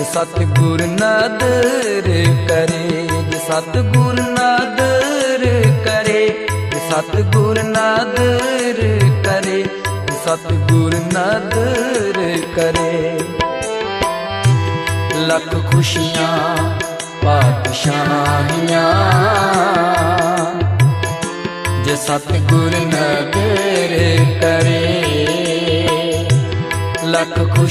ਜੇ ਸਤਿਗੁਰ ਨਦਰ ਕਰੇ, ਜੇ ਸਤਿਗੁਰ ਨਦਰ ਕਰੇ, ਜੇ ਸਤਿਗੁਰ ਨਦਰ ਕਰੇ, ਜੇ ਸਤਿਗੁਰ ਨਦਰ ਕਰੇ। ਲੱਖ ਖੁਸ਼ੀਆਂ, ਪਾਤਸ਼ਾਹੀਆਂ, ਜੇ ਸਤਿਗੁਰ ਨਦਰ ਕਰੇ, ਲੱਖ ਖੁਸ਼